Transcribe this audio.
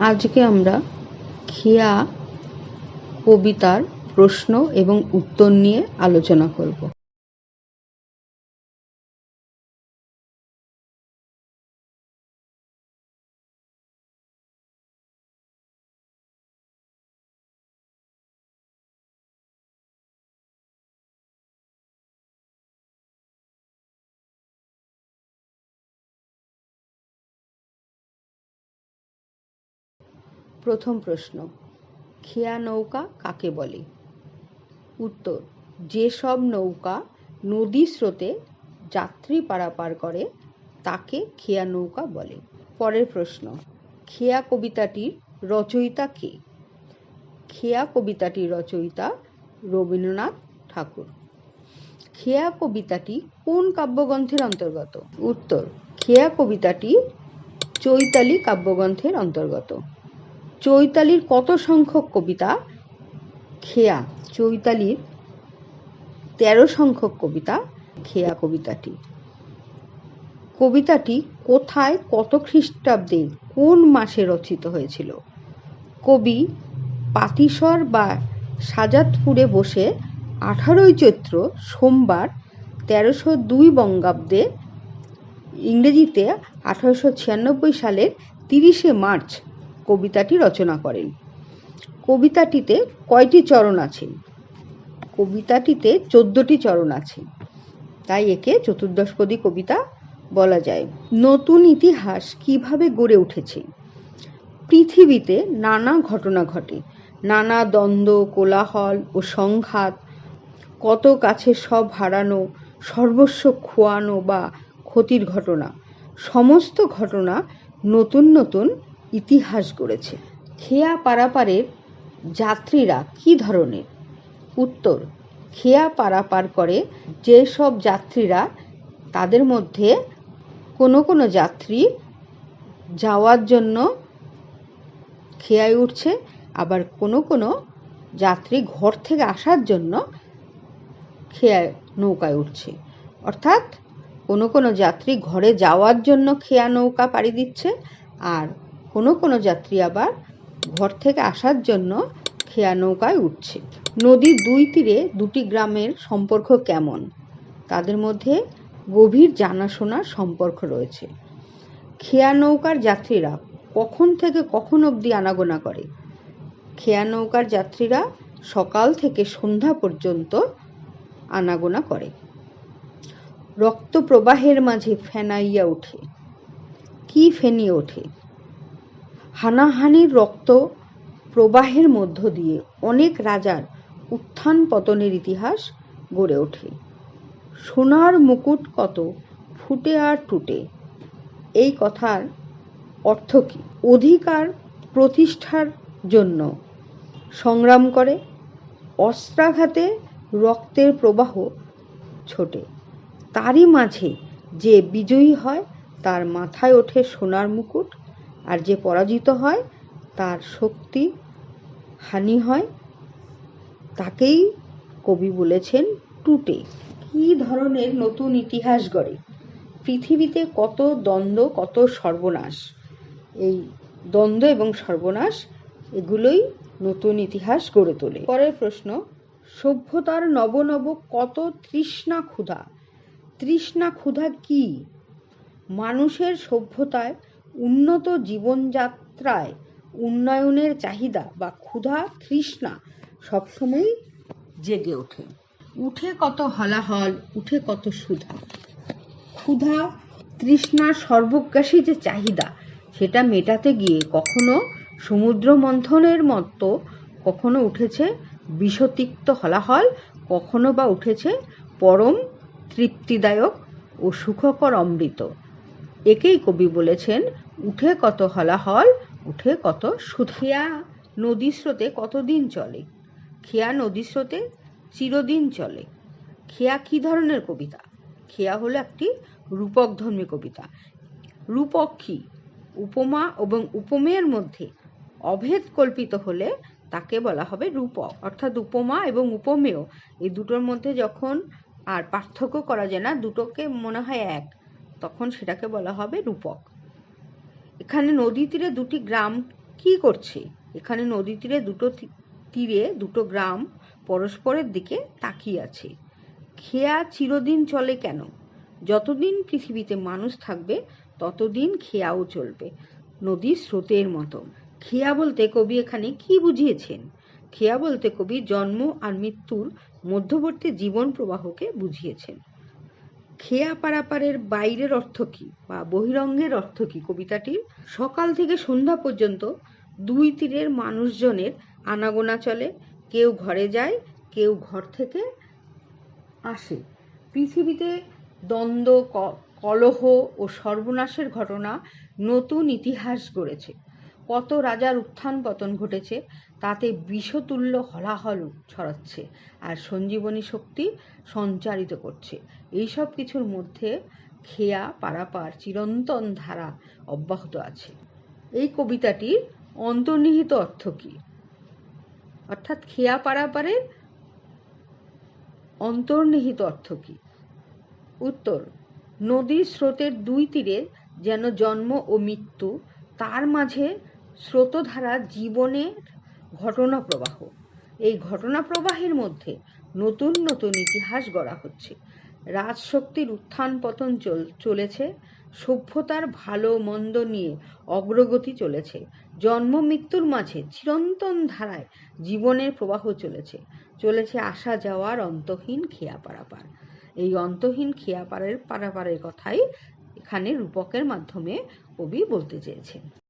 আজকে আমরা খেয়া কবিতার প্রশ্ন এবং উত্তর নিয়ে আলোচনা করব। প্রথম প্রশ্ন, খেয়া নৌকা কাকে বলে? উত্তর, যেসব নৌকা নদী স্রোতে যাত্রী পারাপার করে, তাকে খেয়া নৌকা বলে। পরের প্রশ্ন, খেয়া কবিতাটির রচয়িতা কে? খেয়া কবিতাটির রচয়িতা রবীন্দ্রনাথ ঠাকুর। খেয়া কবিতাটি কোন কাব্যগ্রন্থের অন্তর্গত? উত্তর, খেয়া কবিতাটি চৈতালি কাব্যগ্রন্থের অন্তর্গত। চৈতালির কত সংখ্যক কবিতা? খেয়া, চৈতালির তেরো সংখ্যক কবিতা, খেয়া কবিতাটি। কবিতাটি কোথায় কত খ্রিস্টাব্দে কোন মাসে রচিত হয়েছিল? কবি পাতিসর বা সাজাদপুরে বসে আঠারোই চৈত্র সোমবার তেরোশো দুই বঙ্গাব্দে ইংরেজিতে আঠারোশো ছিয়ানব্বই সালের তিরিশে মার্চ কবিতাটি রচনা করেন। কবিতাটিতে কয়টি চরণ আছে? কবিতাটিতে চোদ্দটি চরণ আছে। তাই একে চতুর্দশপদী কবিতা বলা যায়। নতুন ইতিহাস কীভাবে গড়ে উঠেছে? পৃথিবীতে নানা ঘটনা ঘটে। নানা দ্বন্দ্ব, কোলাহল ও সংঘাত, কত কাছে সব হারানো, সর্বস্ব খোয়ানো বা ক্ষতির ঘটনা। সমস্ত ঘটনা নতুন নতুন ইতিহাস গড়েছে। খেয়া পারাপারের যাত্রীরা কি ধরনের? উত্তর, খেয়া পারাপার করে যেসব যাত্রীরা তাদের মধ্যে কোনো কোনো যাত্রী যাওয়ার জন্য খেয়ায় উঠছে, আবার কোনো কোনো যাত্রী ঘর থেকে আসার জন্য খেয়ায় নৌকায় উঠছে। অর্থাৎ কোনো কোনো যাত্রী ঘরে যাওয়ার জন্য খেয়া নৌকা পাড়ি দিচ্ছে, আর কোনো কোনো যাত্রী আবার ঘর থেকে আসার জন্য খেয়া নৌকায় উঠছে। নদীর দুই তীরে দুটি গ্রামের সম্পর্ক কেমন? তাদের মধ্যে গভীর জানাশোনার সম্পর্ক রয়েছে। খেয়া নৌকার যাত্রীরা কখন থেকে কখন অবধি আনাগোনা করে? খেয়া নৌকার যাত্রীরা সকাল থেকে সন্ধ্যা পর্যন্ত আনাগোনা করে। রক্ত প্রবাহের মাঝে ফেনাইয়া ওঠে। কি ফেনিয়ে ওঠে? হানাহানির রক্ত প্রবাহের মধ্য দিয়ে অনেক রাজার উত্থান পতনের ইতিহাস গড়ে ওঠে। সোনার মুকুট কত, ফুটে আর টুটে? এই কথার অর্থ কী? অধিকার প্রতিষ্ঠার জন্য সংগ্রাম করে, অস্ত্রাঘাতে রক্তের প্রবাহ ছোটে। তারই মাঝে যে বিজয়ী হয়, তার মাথায় ওঠে সোনার মুকুট। আর যে পরাজিত হয়, তার শক্তি হানি হয়। তাকেই কবি বলেছেন টুটে। কি ধরনের নতুন ইতিহাস গড়ে? পৃথিবীতে কত দ্বন্দ্ব, কত সর্বনাশ। এই দ্বন্দ্ব এবং সর্বনাশ, এগুলোই নতুন ইতিহাস গড়ে তোলে। পরের প্রশ্ন, সভ্যতার নব নব কত তৃষ্ণা ক্ষুধা? তৃষ্ণা ক্ষুধা কি? মানুষের সভ্যতায় উন্নত জীবনযাত্রায় উন্নয়নের চাহিদা বা ক্ষুধা তৃষ্ণা সবসময়ই জেগে ওঠে। উঠে কত হলাহল, উঠে কত সুধা। ক্ষুধা তৃষ্ণার সর্বগ্রাসী যে চাহিদা, সেটা মেটাতে গিয়ে কখনো সমুদ্র মন্থনের মতো কখনো উঠেছে বিষতিক্ত হলাহল, কখনো বা উঠেছে পরম তৃপ্তিদায়ক ও সুখকর অমৃত। একেই কবি বলেছেন উঠে কত হলাহল, উঠে কত সুধিয়া, নদী স্রোতে কতদিন চলে? খেয়া নদী স্রোতে চিরদিন চলে। খেয়া কি ধরনের কবিতা? খেয়া হলো একটি রূপকধর্মী কবিতা। রূপক কি? উপমা এবং উপমেয়ের মধ্যে অভেদ কল্পিত হলে তাকে বলা হবে রূপক। অর্থাৎ উপমা এবং উপমেয়, এই দুটোর মধ্যে যখন আর পার্থক্য করা যায় না, দুটোকে মনে হয় এক, তখন সেটাকে বলা হবে রূপক। এখানে নদী তীরে দুটি গ্রাম কি করছে? এখানে নদী তীরে দুটো তীরে দুটো গ্রাম পরস্পরের দিকে তাকিয়ে আছে। খেয়া চিরদিন চলে কেন? যতদিন পৃথিবীতে মানুষ থাকবে, ততদিন খেয়াও চলবে, নদীর স্রোতের মতো। খেয়া বলতে কবি এখানে কি বুঝিয়েছেন? খেয়া বলতে কবি জন্ম আর মৃত্যুর মধ্যবর্তী জীবন প্রবাহকে বুঝিয়েছেন। খেয়া পারাপারের বাইরের অর্থ কি বা বহিরঙ্গের অর্থ কি? কবিতাটির সকাল থেকে সন্ধ্যা পর্যন্ত দুই তীরের মানুষজনের আনাগোনা চলে। কেউ ঘরে যায়, কেউ ঘর থেকে আসে। পৃথিবীতে দ্বন্দ্ব কলহ ও সর্বনাশের ঘটনা নতুন ইতিহাস গড়েছে। কত রাজার উত্থান পতন ঘটেছে, তাতে বিষতুল্য হলাহল ছড়াচ্ছে আর সঞ্জীবনী শক্তি সঞ্চারিত করছে। এইসব কিছুর মধ্যে খেয়া পারাপার চিরন্তন ধারা অব্যাহত আছে। এই কবিতাটির অন্তর্নিহিত অর্থ কি? অর্থাৎ খেয়া পারাপারের অন্তর্নিহিত অর্থ কি? উত্তর, নদীর স্রোতের দুই তীরে যেন জন্ম ও মৃত্যু, তার মাঝে স্রোতধারা জীবনের ঘটনা প্রবাহ। এই ঘটনা প্রবাহের মধ্যে নতুন নতুন ইতিহাস গড়া হচ্ছে। রাজশক্তির উত্থান পতন চল- চলেছে। সভ্যতার ভালো মন্দ নিয়ে অগ্রগতি চলেছে। জন্ম মৃত্যুর মাঝে চিরন্তন ধারায় জীবনের প্রবাহ চলেছে। চলেছে আসা যাওয়ার অন্তহীন খেয়া পারাপার। এই অন্তহীন খেয়া পারের, পারাপারের কথাই এখানে রূপকের মাধ্যমে কবি বলতে চেয়েছেন।